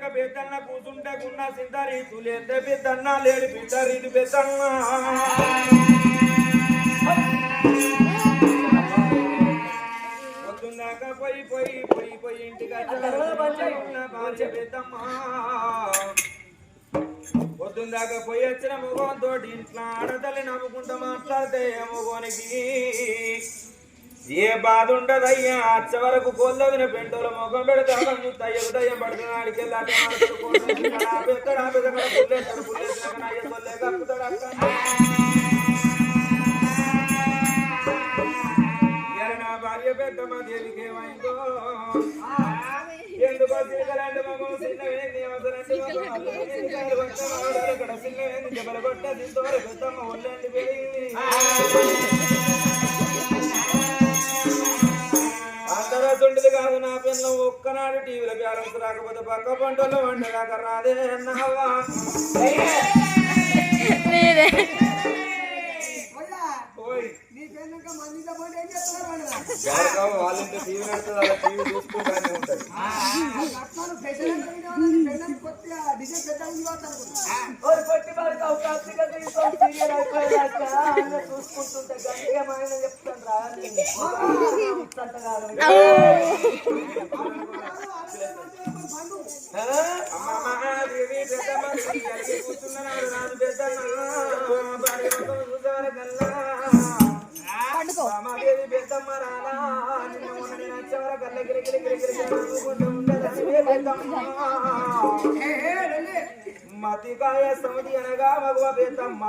వచ్చినాక పెద్దన్న కూర్చుంటే గున్న సిందరి తులేందే పెద్దన్న లేడు బిడ్డరి ఇది పెద్దన్న పొద్దున్నాక పోయి పోయి పోయి పోయి ఇంటికి భార్య పెద్దమ్మ పొద్దుందాకా పోయి వచ్చిన మగోంతో ఇంట్లో ఆడతల్లి నవ్వుకుంటూ మాట్లాడితే మగోనికి? ఏ బాధ ఉండదయ్యా? అచ్చ వరకు కోల్లవిన పెంటోల ముఖం పెడితే అయ్య ఉదయం పడుతుంది ఆడికి నా భార్య పెద్దమ్మ దేవికి ఏమైందో? ఎందుకో తిరగలాంటి మగం చిన్నవేంది అవసరంటి ఇక్కడ చిన్నవేంది జబల కొట్ట పెద్దమ్మ ఒళ్ళండి పెరిగింది ఒక్కనాడు టీవీలో బ్యాలెన్స్ రాకపోతే పక్క పంటలో వండగాక రాదే అన్నావా వాళ్ళంటే టీవీ అలా చూసుకుంటానే అన్న చూసుకుంటుంటే గట్టిగా చెప్తాను రా అంత పెద్దమ్మ రాలా నిన్న మొన్న నేను ఉండదని పెద్దమ్మ మతికాయ సమతి అనగా మగవ పెద్దమ్మ